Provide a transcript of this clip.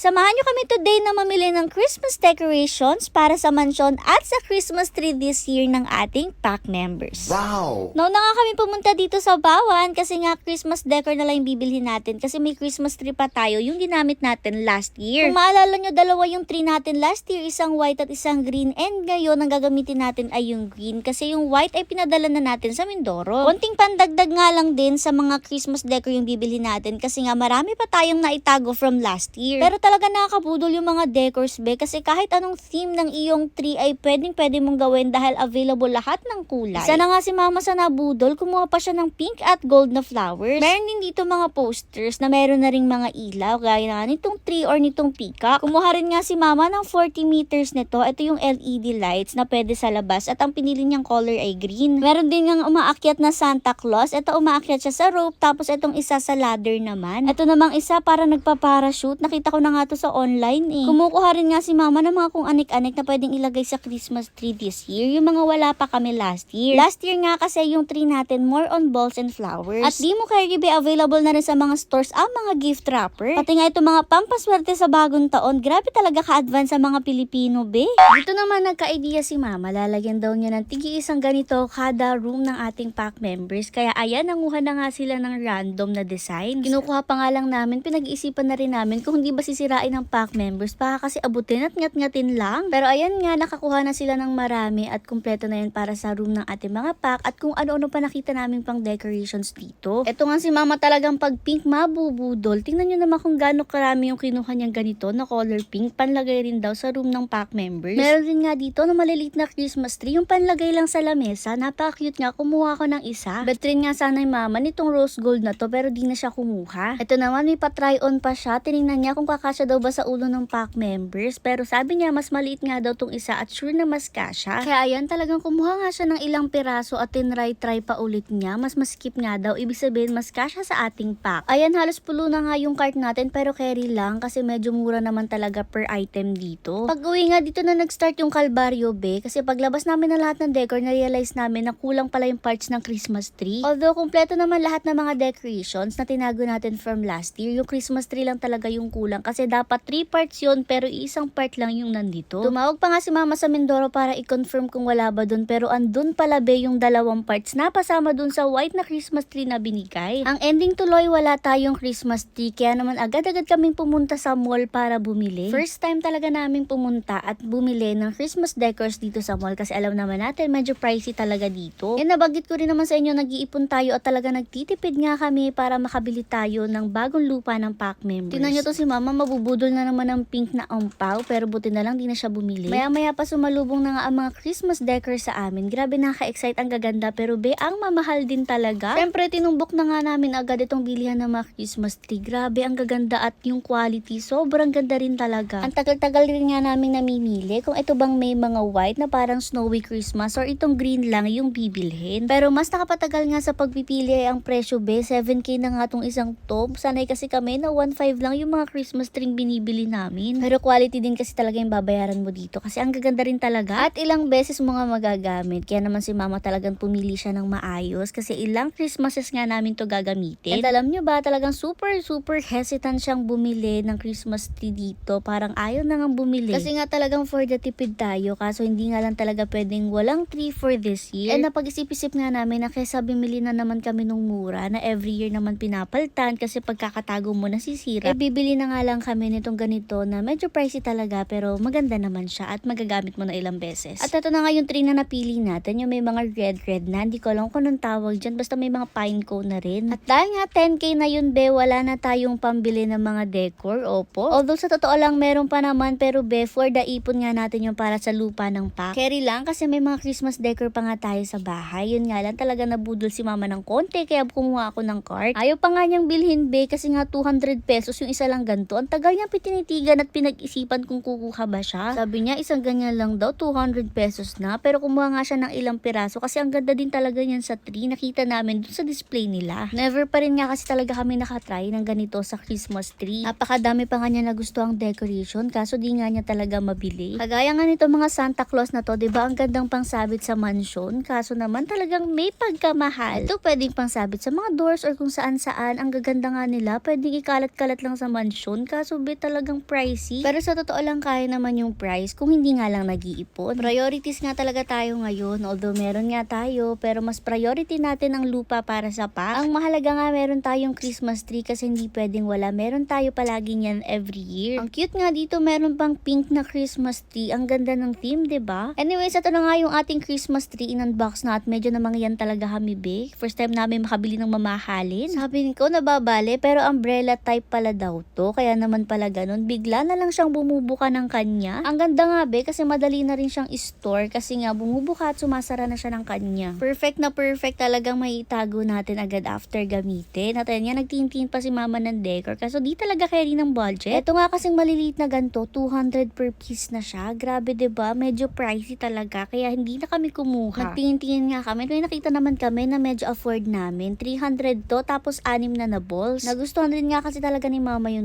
Samahan nyo kami today na mamili ng Christmas decorations para sa mansyon at sa Christmas tree this year ng ating pack members. Wow! No na nga kami pumunta dito sa Bawan kasi nga Christmas decor na lang yung bibilhin natin kasi may Christmas tree pa tayo yung ginamit natin last year. Kung maalala nyo, dalawa yung tree natin last year, isang white at isang green and ngayon ang gagamitin natin ay yung green kasi yung white ay pinadala na natin sa Mindoro. Konting pandagdag nga lang din sa mga Christmas decor yung bibilhin natin kasi nga marami pa tayong naitago from last year. Pero talaga nakakabudol yung mga decors be kasi kahit anong theme ng iyong tree ay pwedeng pwede mong gawin dahil available lahat ng kulay. Sana nga si mama sa nabudol, kumuha pa siya ng pink at gold na flowers. Meron din dito mga posters na meron na ring mga ilaw gaya na nitong tree or nitong peacock. Kumuha rin nga si mama ng 40 meters nito. Ito yung LED lights na pwede sa labas at ang pinili niyang color ay green. Meron din nga umaakyat na Santa Claus. Ito umaakyat siya sa rope tapos itong isa sa ladder naman. Ito namang isa para nagpa-parachute. Nakita ko na nga to sa online eh. Kumukuha rin nga si mama ng mga kung anik-anik na pwedeng ilagay sa Christmas tree this year. Yung mga wala pa kami last year. Last year nga kasi yung tree natin more on balls and flowers. At di mo kaya be available na rin sa mga stores ang mga gift wrapper. Pati nga ito mga pampaswerte sa bagong taon. Grabe talaga ka-advance sa mga Pilipino be. Dito naman nagka-idea si mama. Lalagyan daw niya ng tigi isang ganito kada room ng ating pack members. Kaya ayan, nanguha na nga sila ng random na design. Kinukuha pa nga lang namin, pinag-iisipan na rin namin kung hindi ba sisirain ng pack members. Baka kasi abutin at ngat-ngatin lang. Pero ayan nga, nakakuha na sila ng marami at kumpleto na yan para sa room ng ating mga pack at kung ano-ano pa nakita namin pang decorations dito. Ito nga si mama talagang pag pink mabubudol. Tingnan nyo naman kung gaano karami yung kinuha niyang ganito na color pink. Panlagay rin daw sa room ng pack members. Meron din nga dito na maliliit na Christmas tree. Yung panlagay lang sa lamesa. Napaka-cute nga. Kumuha ko ng isa. Bet rin nga sana yung mama nitong rose gold na to pero di na siya kumuha. Ito naman may pa-try on pa siya. Tinignan niya kung kakasya daw ba sa ulo ng pack members. Pero sabi niya mas maliit nga daw tong isa at sure na mas kasya. Kaya ayan talagang kumuha nga siya ng ilang piraso at tinry-try pa ulit niya. Mas maskip nga daw. Ibig sabihin mas kasya sa ating pack. Ayan halos pulo na nga yung cart natin pero carry lang kasi medyo mura naman talaga per item dito. Pag uwi nga dito na nag-start yung Calvario Bay kasi paglabas namin ng lahat ng decor na-realize namin na kulang pala yung parts ng Christmas tree. Although kumpleto naman lahat ng mga decorations na tinago natin from last year, yung Christmas tree lang talaga yung kulang kasi dapat 3 parts yun pero isang part lang yung nandito. Tumawag pa nga si mama sa Mindoro para i-confirm kung wala ba dun pero andun pala be yung dalawang parts na pasama dun sa white na Christmas tree na binigay. Ang ending tuloy wala tayong Christmas tree kaya naman agad-agad kaming pumunta sa mall para bumili. First time talaga naming pumunta at bumili ng Christmas decors dito sa mall kasi alam naman natin medyo pricey talaga dito. And nabagit ko rin naman sa inyo nag-iipon tayo at talaga nagtitipid nga kami para makabili tayo ng bagong lupa ng pack members. Tingnan nyo to si mama mabubudol na naman ng pink na ampaw pero buti na lang di na siya bumili. Maya maya pa sumalubong na nga ang mga Christmas decors sa amin. Grabe nakaka-excite ang gaganda pero be ang mamahal din talaga. Siyempre tinumbok na nga namin agad itong bilihan ng mga Christmas tree. Grabe ang gaganda at yung quality sobrang ganda rin talaga. Ang tagal-tagal rin nga namin namimili kung ito bang may mga white na parang snowy Christmas or itong green lang yung bibilhin. Pero mas nakapatagal nga sa pagpipili ang presyo be 7k na nga tong isang top. Sanay kasi kami na 1.5 lang yung mga Christmas tree binibili namin. Pero quality din kasi talaga yung babayaran mo dito kasi ang gaganda rin talaga at ilang beses mo nga magagamit. Kaya naman si mama talagang pumili siya ng maayos kasi ilang Christmases nga namin to gagamitin. At alam nyo ba talagang super super hesitant siyang bumili ng Christmas tree dito. Parang ayaw na nga bumili. Kasi nga talagang for the tipid tayo kaso hindi nga lang talaga pwedeng walang tree for this year. And napag-isip-isip nga namin na kesa bumili na naman kami nung mura na every year naman pinapaltan kasi pagkakatago mo nasisira. Eh bibili na nga lang kami nitong ganito na medyo pricey talaga pero maganda naman siya at magagamit mo na ilang beses. At ito na nga yung tree na napili natin, yung may mga red-red na. Hindi ko alam kung anong tawag dyan. Basta may mga pine cone na rin. At dahil nga 10k na yun, be, wala na tayong pambili ng mga decor. Opo. Although sa totoo lang, meron pa naman. Pero be, for the ipon nga natin yung para sa lupa ng pack. Carry lang kasi may mga Christmas decor pa nga tayo sa bahay. Yun nga lang talaga nabudol si mama ng konti kaya kumuha ako ng cart. Ayaw pa nga niyang bilhin, be, kasi nga 200 pesos yung isa lang ganito. Ang tagal niya pitinitigan at pinag-isipan kung kukuha ba siya. Sabi niya, isang ganyan lang daw, 200 pesos na. Pero kumuha nga siya ng ilang piraso kasi ang ganda din talaga niyan sa tree. Nakita namin dun sa display nila. Never pa rin nga kasi talaga kami nakatry ng ganito sa Christmas tree. Napakadami pa nga niya na gusto ang decoration kaso di nga niya talaga mabili. Kagaya nga nito mga Santa Claus na to, 'di ba? Ang gandang pangsabit sa mansion. Kaso naman talagang may pagkamahal. Ito pwedeng pangsabit sa mga doors or kung saan-saan. Ang gaganda nga nila, pwedeng ikalat-kalat lang sa mansion. Kaso kaso be talagang pricey. Pero sa totoo lang kaya naman yung price kung hindi nga lang nag-iipon. Priorities nga talaga tayo ngayon. Although meron nga tayo, pero mas priority natin ang lupa para sa pa. Ang mahalaga nga meron tayong Christmas tree kasi hindi pwedeng wala. Meron tayo palagi niyan every year. Ang cute nga dito, meron pang pink na Christmas tree. Ang ganda ng theme, 'di ba? Anyways, ito na nga yung ating Christmas tree in-unbox na at medyo namang yan talaga kami, be. First time namin makabili ng mamahalin. Sabi ko, nababali, pero umbrella type pala daw to. Kaya naman pala ganun. Bigla na lang siyang bumubuka ng kanya. Ang ganda nga, be, kasi madali na rin siyang store kasi nga bumubuka at sumasara na siya ng kanya. Perfect na perfect talagang maitago natin agad after gamitin. At yan, nagtintin pa si mama ng decor. Kaso di talaga carry ng budget. Ito nga kasing maliliit na ganito, 200 per piece na siya. Grabe, ba Medyo pricey talaga. Kaya hindi na kami kumuha. Nagtingin-tingin nga kami. May nakita naman kami na medyo afford namin. 300 to, tapos anim na na balls. Nagustuhan rin nga kasi talaga ni mama yung